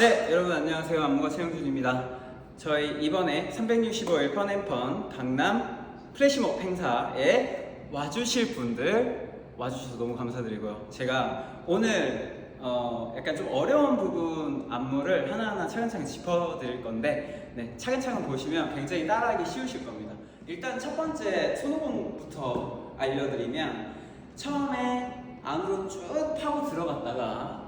네, 여러분 안녕하세요. 안무가 최영준입니다. 저희 이번에 365일 펀앤펀 강남 플래시몹 행사에 와주실 분들 와주셔서 너무 감사드리고요. 제가 오늘 어, 약간 좀 어려운 부분 안무를 하나하나 차근차근 짚어드릴 건데 네, 차근차근 보시면 굉장히 따라하기 쉬우실 겁니다. 일단 첫 번째 손오공부터 알려드리면 처음에 안으로 쭉 파고 들어갔다가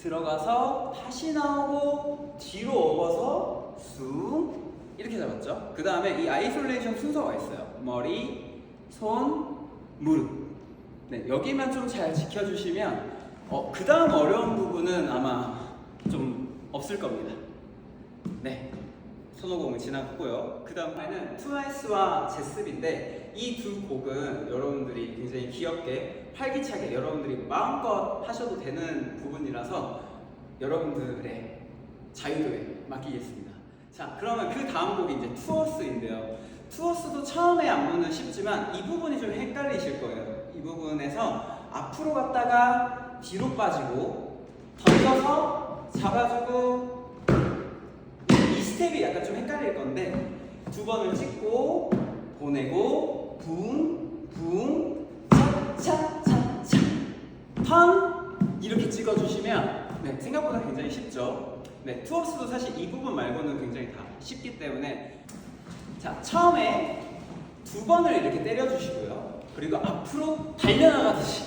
들어가서 다시 나오고 뒤로 업어서 쑥 이렇게 잡았죠. 그 다음에 이 아이솔레이션 순서가 있어요. 머리, 손, 무릎. 네, 여기만 좀 잘 지켜주시면 어, 그 다음 어려운 부분은 아마 좀 없을 겁니다. 네. 손오공을 지나갔고요. 그 다음에는 트와이스와 제스비인데 이 두 곡은 여러분들이 굉장히 귀엽게 활기차게 여러분들이 마음껏 하셔도 되는 부분이라서 여러분들의 자유도에 맡기겠습니다. 자, 그러면 그 다음 곡이 이제 투어스인데요. 투어스도 처음에 안무는 쉽지만 이 부분이 좀 헷갈리실 거예요. 이 부분에서 앞으로 갔다가 뒤로 빠지고 던져서 잡아주고 이 스텝이 약간 좀 헷갈릴 건데 두 번을 찍고 보내고 붕 붕 차 차 차 차 턴 이렇게 찍어주시면 네, 생각보다 굉장히 쉽죠. 네, 투어스도 사실 이 부분 말고는 굉장히 다 쉽기 때문에 자 처음에 두 번을 이렇게 때려주시고요. 그리고 앞으로 달려나가듯이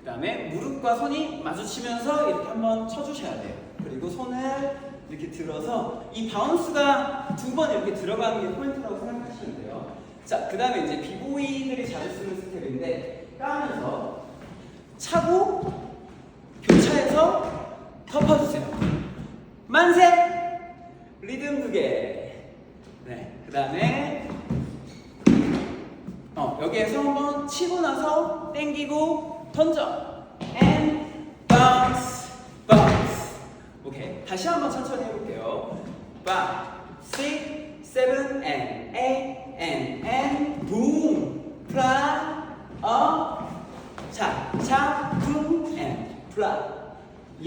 그 다음에 무릎과 손이 마주치면서 이렇게 한번 쳐주셔야 돼요. 그리고 손을 이렇게 들어서 이 바운스가 두 번 이렇게 들어가는 게 포인트라고 생각하시면 돼요. 자, 그 다음에 이제 비보이들이 자주 쓰는 스텝인데 까면서 차고 교차해서 덮어주세요. 만세! 리듬 두 개. 네, 그 다음에 어, 여기에서 한번 치고 나서 땡기고 던져. and 다시 한번 천천히 해볼게요. 5, 6, 7, and 8, and, and, boom, fly, up, 차, 차, boom, and fly,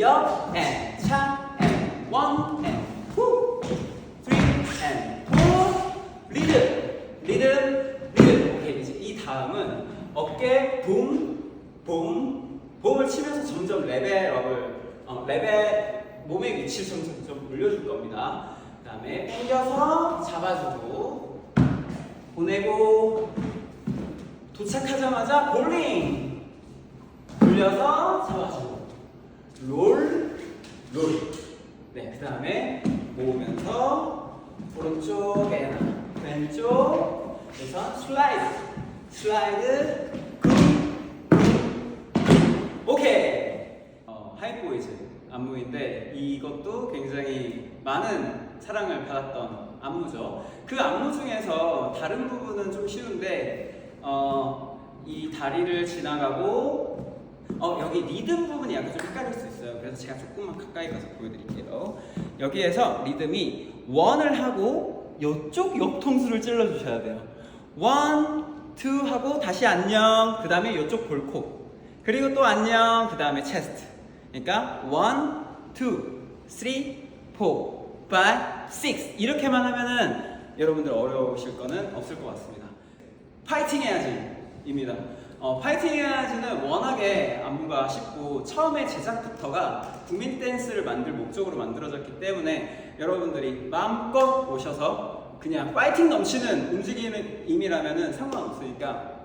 up, and, 차, and, one, and, two, three, and, four, 리듬, 리듬, 리듬. 오케이. 이제 이 다음은 어깨 붐, 봄, 봄을 치면서 점점 레벨업을, 어, 레벨, 몸의 위치를 점점 좀 올려줄 겁니다. 그 다음에 당겨서 잡아주고, 보내고, 도착하자마자 볼링! 돌려서 잡아주고, 롤, 롤. 네, 그 다음에 모으면서, 오른쪽 에나, 왼쪽, 그래서 슬라이드, 슬라이드, 오케이. 어, 하이보이즈 안무인데 이것도 굉장히 많은 사랑을 받았던 안무죠. 그 안무 중에서 다른 부분은 좀 쉬운데 어, 이 다리를 지나가고 어, 여기 리듬 부분이 약간 좀 헷갈릴 수 있어요. 그래서 제가 조금만 가까이 가서 보여드릴게요. 여기에서 리듬이 원을 하고 이쪽 옆통수를 찔러주셔야 돼요. 원, 투 하고 다시 안녕. 그 다음에 이쪽 볼콕. 그리고 또 안녕. 그 다음에 체스트. 그러니까 원, 투, 쓰리, 포, 파이, 식스 이렇게만 하면은 여러분들 어려우실 거는 없을 것 같습니다. 파이팅 해야지 입니다. 어, 파이팅 해야지는 워낙에 안무가 쉽고 처음에 제작부터가 국민 댄스를 만들 목적으로 만들어졌기 때문에 여러분들이 마음껏 오셔서 그냥 파이팅 넘치는 움직임이라면 상관없으니까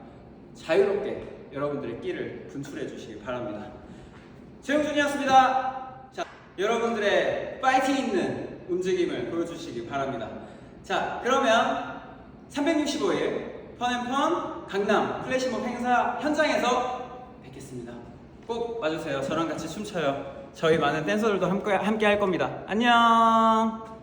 자유롭게 여러분들의 끼를 분출해 주시기 바랍니다. 최영준이었습니다. 자, 여러분들의 파이팅 있는 움직임을 보여주시기 바랍니다. 자, 그러면 365일 펀앤펀 강남 플래시몹 행사 현장에서 뵙겠습니다. 꼭 와주세요. 저랑 같이 춤춰요. 저희 많은 댄서들도 함께, 함께 할 겁니다. 안녕!